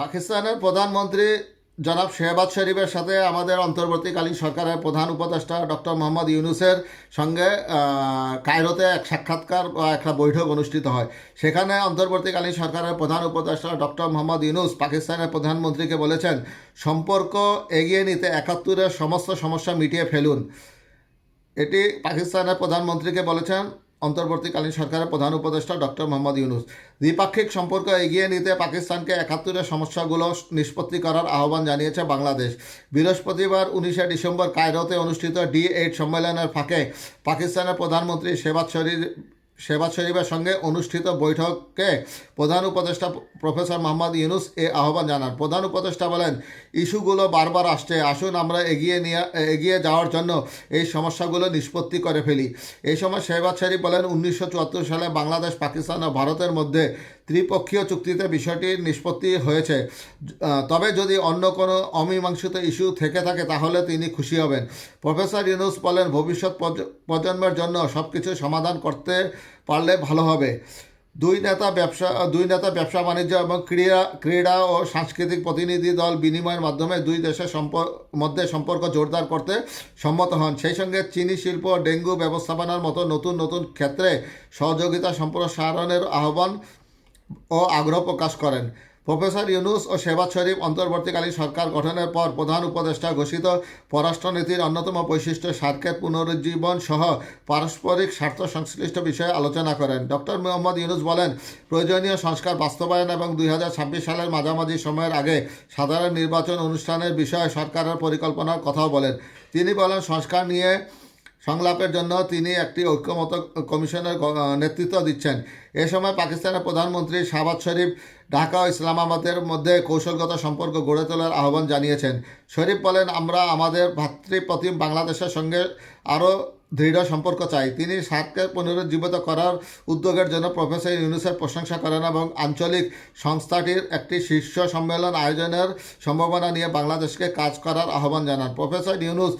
পাকিস্তানের প্রধানমন্ত্রী জনাব শেহবাজ শরীফের সাথে আমাদের অন্তর্বর্তীকালীন সরকারের প্রধান উপদেষ্টা ডক্টর মোহাম্মদ ইউনুসের সঙ্গে কায়রোতে এক সাক্ষাৎকার বা একটা বৈঠক অনুষ্ঠিত হয়। সেখানে অন্তর্বর্তীকালীন সরকারের প্রধান উপদেষ্টা ডক্টর মোহাম্মদ ইউনুস পাকিস্তানের প্রধানমন্ত্রীকে বলেছেন, সম্পর্ক এগিয়ে নিতে একাত্তরের সমস্ত সমস্যা মিটিয়ে ফেলুন। এটি পাকিস্তানের প্রধানমন্ত্রীকে বলেছেন অন্তর্বর্তীকালীন সরকারের প্রধান উপদেষ্টা ডক্টর মোহাম্মদ ইউনুস। দ্বিপাক্ষিক সম্পর্ক এগিয়ে নিতে পাকিস্তানকে একাত্তরের সমস্যাগুলো নিষ্পত্তি করার আহ্বান জানিয়েছে বাংলাদেশ। বৃহস্পতিবার উনিশে ডিসেম্বর কায়রোতে অনুষ্ঠিত ডি এইট সম্মেলনের ফাঁকে পাকিস্তানের প্রধানমন্ত্রী শেবাজ শরীফ শেবাজ শরীফের সঙ্গে অনুষ্ঠিত বৈঠকে প্রধান উপদেষ্টা প্রফেসর মোহাম্মদ ইউনুস এ আহ্বান জানান। প্রধান উপদেষ্টা বলেন, ইস্যুগুলো বারবার আসছে, আসুন আমরা এগিয়ে নিয়ে, এগিয়ে যাওয়ার জন্য এই সমস্যাগুলো নিষ্পত্তি করে ফেলি। এই সময় শেহবাজ শরীফ বলেন, উনিশশো চুয়াত্তর সালে বাংলাদেশ, পাকিস্তান ও ভারতের মধ্যে ত্রিপক্ষীয় চুক্তিতে বিষয়টির নিষ্পত্তি হয়েছে। তবে যদি অন্য কোনো অমীমাংসিত ইস্যু থেকে থাকে, তাহলে তিনি খুশি হবেন। প্রফেসর ইউনুস বলেন, ভবিষ্যৎ প্রজ- প্রজন্মের জন্য সব কিছু সমাধান করতে পারলে ভালো হবে। দুই নেতা ব্যবসা, দুই নেতা ব্যবসা, বাণিজ্য এবং ক্রীড়া ক্রীড়া ও সাংস্কৃতিক প্রতিনিধি দল বিনিময়ের মাধ্যমে দুই দেশের মধ্যে সম্পর্ক জোরদার করতে সম্মত হন। সেই সঙ্গে চিনি শিল্প, ডেঙ্গু ব্যবস্থাপনার মতো নতুন নতুন ক্ষেত্রে সহযোগিতা সম্প্রসারণের আহ্বান ও আগ্রহ প্রকাশ করেন। প্রফেসর ইউনুস ও শেবাজ শরীফ অন্তর্বর্তীকালীন সরকার গঠনের পর প্রধান উপদেষ্টা ঘোষিত পররাষ্ট্রনীতির অন্যতম বৈশিষ্ট্য সার্কের পুনরুজ্জীবন সহ পারস্পরিক স্বার্থ সংশ্লিষ্ট বিষয়ে আলোচনা করেন। ডক্টর মোহাম্মদ ইউনুস বলেন, প্রয়োজনীয় সংস্কার বাস্তবায়ন এবং দুই হাজার ছাব্বিশ সালের মাঝামাঝি সময়ের আগে সাধারণ নির্বাচন অনুষ্ঠানের বিষয়ে সরকারের পরিকল্পনার কথাও বলেন। তিনি বলেন, সংস্কার নিয়ে সংলাপের জন্য তিনি একটি ঐক্যমত কমিশনের নেতৃত্ব দিচ্ছেন। এ সময় পাকিস্তানের প্রধানমন্ত্রী শাহবাজ শরীফ ঢাকা ও ইসলামাবাদের মধ্যে কৌশলগত সম্পর্ক গড়ে তোলার আহ্বান জানিয়েছেন। শরীফ বলেন, আমরা আমাদের ভাতৃপ্রতিম বাংলাদেশের সঙ্গে আরও দৃঢ় সম্পর্ক চাই। তিনি সার্ককে পুনরুজ্জীবিত করার উদ্যোগের জন্য প্রফেসর ইউনুসের প্রশংসা করেন এবং আঞ্চলিক সংস্থাটির একটি শীর্ষ সম্মেলন আয়োজনের সম্ভাবনা নিয়ে বাংলাদেশকে কাজ করার আহ্বান জানান। প্রফেসর ইউনুস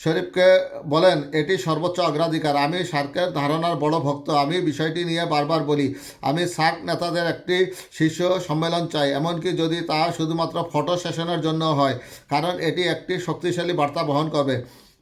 শরীফকে বলেন, এটি সর্বোচ্চ অগ্রাধিকার। আমি সার্কের ধারণার বড় ভক্ত। আমি বিষয়টি নিয়ে বারবার বলি, আমি সার্ক নেতাদের একটি শীর্ষ সম্মেলন চাই। এমনকি যদি তা শুধুমাত্র ফটো সেশনের জন্য হয়, কারণ এটি একটি শক্তিশালী বার্তা বহন করবে।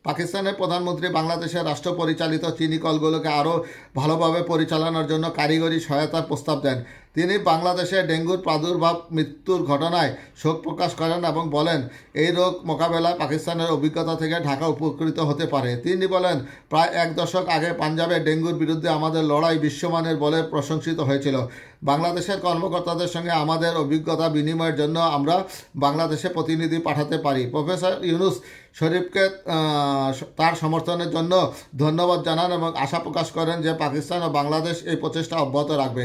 পাকিস্তানের প্রধানমন্ত্রী বাংলাদেশের রাষ্ট্র পরিচালিত চিনি কলগুলোকে আরও ভালোভাবে পরিচালনার জন্য কারিগরি সহায়তার প্রস্তাব দেন। তিনি বাংলাদেশে ডেঙ্গুর প্রাদুর্ভাব, মৃত্যুর ঘটনায় শোক প্রকাশ করেন এবং বলেন, এই রোগ মোকাবেলায় পাকিস্তানের অভিজ্ঞতা থেকে ঢাকা উপকৃত হতে পারে। তিনি বলেন, প্রায় এক দশক আগে পাঞ্জাবে ডেঙ্গুর বিরুদ্ধে আমাদের লড়াই বিশ্বমানের বলে প্রশংসিত হয়েছিল। বাংলাদেশের কর্মকর্তাদের সঙ্গে আমাদের অভিজ্ঞতা বিনিময়ের জন্য আমরা বাংলাদেশে প্রতিনিধি পাঠাতে পারি। প্রফেসর ইউনুস শরীফকে তার সমর্থনের জন্য ধন্যবাদ জানান এবং আশা প্রকাশ করেন যে পাকিস্তান ও বাংলাদেশ এই প্রচেষ্টা অব্যাহত রাখবে।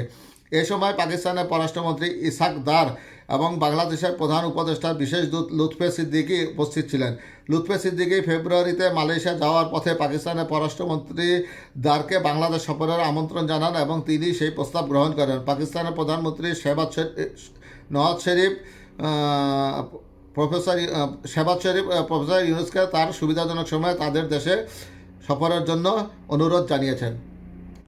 এ সময় পাকিস্তানের পররাষ্ট্রমন্ত্রী ইসাক দার এবং বাংলাদেশের প্রধান উপদেষ্টা বিশেষ দূত লুৎফে সিদ্দিকি উপস্থিত ছিলেন। লুৎফে সিদ্দিকি ফেব্রুয়ারিতে মালয়েশিয়া যাওয়ার পথে পাকিস্তানের পররাষ্ট্রমন্ত্রী দারকে বাংলাদেশ সফরের আমন্ত্রণ জানান এবং তিনি সেই প্রস্তাব গ্রহণ করেন। পাকিস্তানের প্রধানমন্ত্রী শেবাজ নওয়াজ শরীফ প্রফেসর শেবাজ শরীফ প্রফেসর ইউনুসকে তার সুবিধাজনক সময়ে তাদের দেশে সফরের জন্য অনুরোধ জানিয়েছেন।